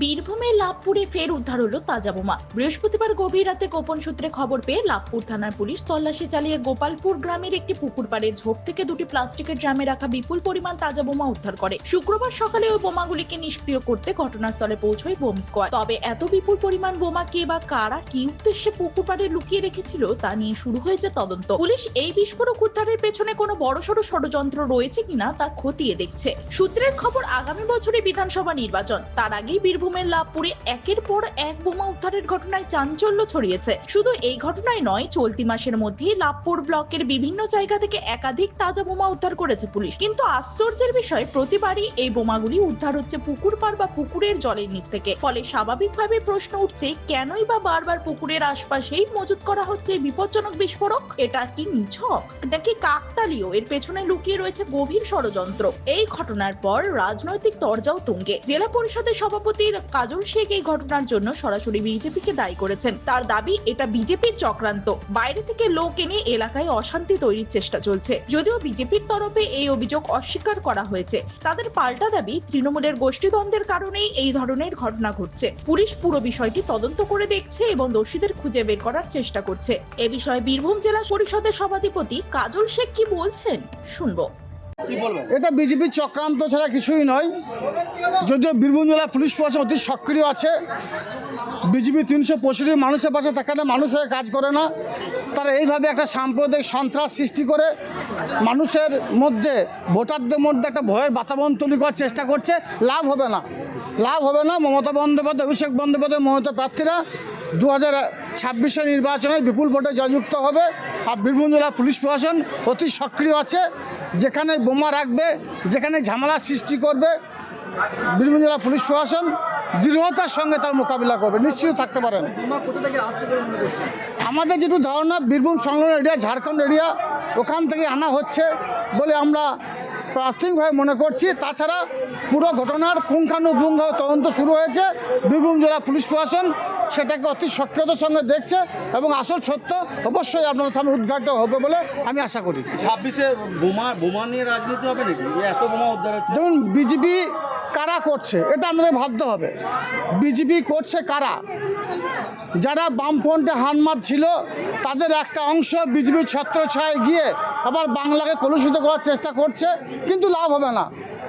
বীরভূমে লাভপুরে ফের উদ্ধার হলো তাজা বোমা। বৃহস্পতিবার গভীর রাতে গোপন সূত্রে খবর পেয়ে লাভপুর থানার পুলিশ তল্লাশি চালিয়ে গোপালপুর গ্রামের একটি পুকুর পাড়ের ঝোপ থেকে দুটি প্লাস্টিকের ড্রামে রাখা বিপুল পরিমাণ তাজা বোমা উদ্ধার করে। শুক্রবার সকালে ওই বোমাগুলিকে নিষ্ক্রিয় করতে ঘটনাস্থলে পৌঁছয় বোম স্কোয়াড। তবে এত বিপুল পরিমাণ বোমা কে বা কারা, কি উদ্দেশ্যে পুকুর পাড়ে লুকিয়ে রেখেছিল তা নিয়ে শুরু হয়েছে তদন্ত। পুলিশ এই বিস্ফোরক উদ্ধারের পেছনে কোনো বড়সড় ষড়যন্ত্র রয়েছে কিনা তা খতিয়ে দেখছে। সূত্রের খবর আগামী বছরে বিধানসভা নির্বাচন। তার আগেই বীরভূমের লাভপুরে একের পর এক বোমা উদ্ধারের ঘটনায় চাঞ্চল্য ছড়িয়েছে। শুধু এই ঘটনায় নয়, চলতি মাসের মধ্যেই লাভপুর ব্লকের বিভিন্ন জায়গা থেকে একাধিক তাজা বোমা উদ্ধার করেছে পুলিশ। কিন্তু আশ্চর্যের বিষয়, প্রতিবারই এই বোমাগুলি উদ্ধার হচ্ছে পুকুর পাড় বা পুকুরের জলের নিচ থেকে। ফলে স্বাভাবিকভাবে প্রশ্ন উঠছে, কেনই বা বারবার পুকুরের আশপাশেই মজুত করা হচ্ছে বিপজ্জনক বিস্ফোরক? এটা কি নিছক? নাকি কাকতালীয়? এর পেছনে লুকিয়ে রয়েছে গভীর ষড়যন্ত্র। এই ঘটনার পর রাজনৈতিক তরজাও তুঙ্গে। জেলা পরিষদের সভাপতি কাজল শেখ এই ঘটনার জন্য সরাসরি বিজেপিকে দায়ী করেছেন। তার দাবি, এটা বিজেপির চক্রান্ত। বাইরে থেকে লোক এনে এলাকায় অশান্তি তৈরির চেষ্টা চলছে। যদিও বিজেপির তরফে এই অভিযোগ অস্বীকার করা হয়েছে। তাদের পাল্টা দাবি, তৃণমূলের গোষ্ঠীদ্বন্দ্বের কারণেই এই ধরনের ঘটনা ঘটছে। পুলিশ পুরো বিষয়টি তদন্ত করে দেখছে এবং দোষীদের খুঁজে বের করার চেষ্টা করছে। এ বিষয়ে বীরভূম জেলা পরিষদের সভাধিপতি কাজল শেখ কি বলছেন, শুনব। এটা বিজেপির চক্রান্ত ছাড়া কিছুই নয়। যদিও বীরভূম জেলা পুলিশ প্রশাসন অতি সক্রিয় আছে, বিজেপি তিনশো পঁয়ষট্টি মানুষের পাশে না মানুষ হয়ে কাজ করে না। তারা এইভাবে একটা সাম্প্রদায়িক সন্ত্রাস সৃষ্টি করে, মানুষের মধ্যে, ভোটারদের মধ্যে একটা ভয়ের বাতাবরণ তৈরি করার চেষ্টা করছে। লাভ হবে না। লাভ হবে না মমতা বন্দ্যোপাধ্যায়, অভিষেক বন্দ্যোপাধ্যায় মমতা প্রার্থীরা। দু হাজার ছাব্বিশে নির্বাচনে বিপুল ভোটে জয়যুক্ত হবে আর বীরভূম জেলা পুলিশ প্রশাসন অতি সক্রিয় আছে। যেখানে বোমা রাখবে, যেখানে ঝামেলা সৃষ্টি করবে, বীরভূম জেলা পুলিশ প্রশাসন দৃঢ়তার সঙ্গে তার মোকাবিলা করবে। নিশ্চিত থাকতে পারেন। আমাদের যেটু ধারণা, বীরভূম সংলগ্ন এরিয়া, ঝাড়খণ্ড এরিয়া, ওখান থেকে আনা হচ্ছে বলে আমরা প্রাথমিকভাবে মনে করছি। তাছাড়া পুরো ঘটনার পুঙ্খানুপুঙ্খ তদন্ত শুরু হয়েছে। বীরভূম জেলা পুলিশ প্রশাসন সেটাকে অতি সক্রিয়তার সঙ্গে দেখছে এবং আসল সত্য অবশ্যই আপনাদের সামনে উদ্ঘাটন হবে বলে আমি আশা করি। ছাব্বিশে বোমা বোমা নিয়ে রাজনীতি হবে নাকি? এত বোমা উদ্ধার হচ্ছে। যেমন বিজেপি কারা করছে এটা আমাদের ভাবতে হবে। বিজেপি করছে কারা? যারা বামফ্রন্টে হানমাত ছিল তাদের একটা অংশ বিজেপির ছত্রছায় গিয়ে আবার বাংলাকে কলুষিত করার চেষ্টা করছে কিন্তু লাভ হবে না।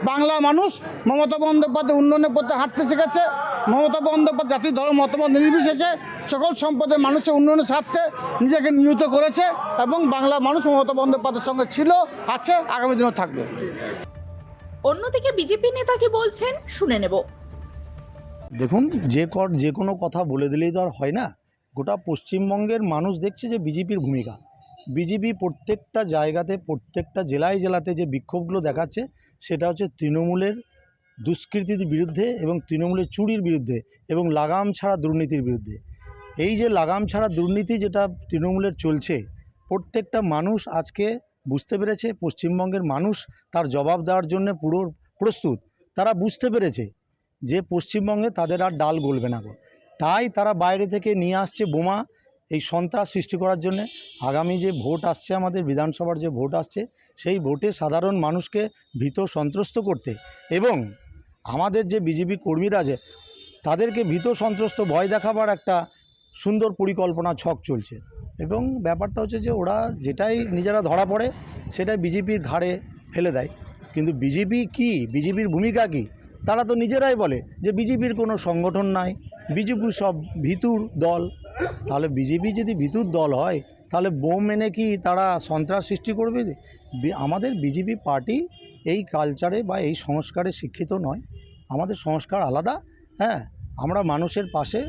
বাংলা মানুষ মমতা বন্দ্যোপাধ্যায় উন্নয়নের পথে হাঁটতে শিখেছে মমতা বন্দ্যোপাধ্যায় জাতির ধর্ম মতামত নির্বিশেষে সকল সম্পদের মানুষের উন্নয়নের স্বার্থে নিজেকে নিয়োজিত করেছে এবং বাংলা মানুষ মমতা বন্দ্যোপাধ্যায়ের সঙ্গে ছিল আছে আগামী দিনেও থাকবে। অন্যদিকে বিজেপি নেতা কি বলছেন শুনে নেব। দেখুন যে কর যে কোনো কথা বলে দিলেই তো আর হয় না। গোটা পশ্চিমবঙ্গের মানুষ দেখছে যে বিজেপির ভূমিকা। বিজেপি প্রত্যেকটা জায়গাতে প্রত্যেকটা জেলায় জেলাতে যে বিক্ষোভগুলো দেখাচ্ছে সেটা হচ্ছে তৃণমূলের দুষ্কৃতির বিরুদ্ধে এবং তৃণমূলের চুরির বিরুদ্ধে এবং লাগাম ছাড়া দুর্নীতির বিরুদ্ধে। এই যে লাগাম ছাড়া দুর্নীতি যেটা তৃণমূলের চলছে, প্রত্যেকটা মানুষ আজকে বুঝতে পেরেছে, পশ্চিমবঙ্গের মানুষ তার জবাব দেওয়ার জন্য পুরো প্রস্তুত। তারা বুঝতে পেরেছে যে পশ্চিমবঙ্গে তাদের আর ডাল গলবে না তাই তারা বাইরে থেকে নিয়ে আসছে বোমা এই সন্ত্রাস সৃষ্টি করার জন্য। আগামী যে ভোট আসছে আমাদের বিধানসভার যে ভোট আসছে, সেই ভোটে সাধারণ মানুষকে ভীত সন্ত্রস্ত করতে এবং আমাদের যে বিজেপি কর্মীরা আছে, তাদেরকে ভীত সন্ত্রস্ত ভয় দেখাবার একটা সুন্দর পরিকল্পনা ছক চলছে। এবং ব্যাপারটা হচ্ছে যে ওরা যেটাই নিজেরা ধরা পড়ে, সেটাই বিজেপির ঘাড়ে ফেলে দেয়। কিন্তু বিজেপি কি? বিজেপির ভূমিকা কি? তারা তো নিজেরাই বলে যে বিজেপির কোনো সংগঠন নাই, বিজেপি সব ভিতুর দল। তাহলে বিজেপি যদি ভিতুর দল হয়, তাহলে বোম এনে কি তারা সন্ত্রাস সৃষ্টি করবে? আমাদের বিজেপি পার্টি এই কালচারে বা এই সংস্কারে শিক্ষিত নয়। আমাদের সংস্কার আলাদা হ্যাঁ? আমরা মানুষের পাশে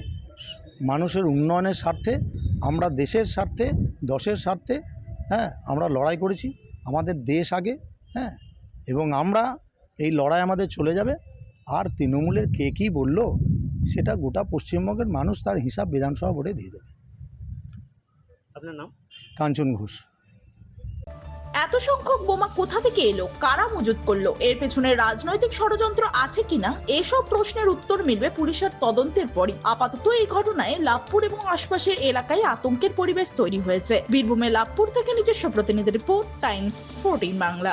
মানুষের উন্নয়নের স্বার্থে আমরা দেশের স্বার্থে দশের স্বার্থে হ্যাঁ? আমরা লড়াই করেছি আমাদের দেশ আগে হ্যাঁ? এবং আমরা এই লড়াই আমাদের চলে যাবে। আর তৃণমূলের কে কী বলল সেটা গোটা পশ্চিমবঙ্গের মানুষ তার হিসাব বিধানসভা ভোটে দিয়ে দেবে। আপনার নাম? কাঞ্চন ঘোষ। এত সংখ্যক বোমা কোথা থেকে এলো? কারা মজুত করল? এর পেছনে রাজনৈতিক ষড়যন্ত্র আছে কিনা? এসব প্রশ্নের উত্তর মিলবে পুলিশের তদন্তের পরই। আপাতত এই ঘটনায় লাভপুর এবং আশপাশের এলাকায় আতঙ্কের পরিবেশ তৈরি হয়েছে। বীরভূমে লাভপুর থেকে নিজস্ব প্রতিনিধি রিপোর্ট, টাইমস ফোরটিন বাংলা।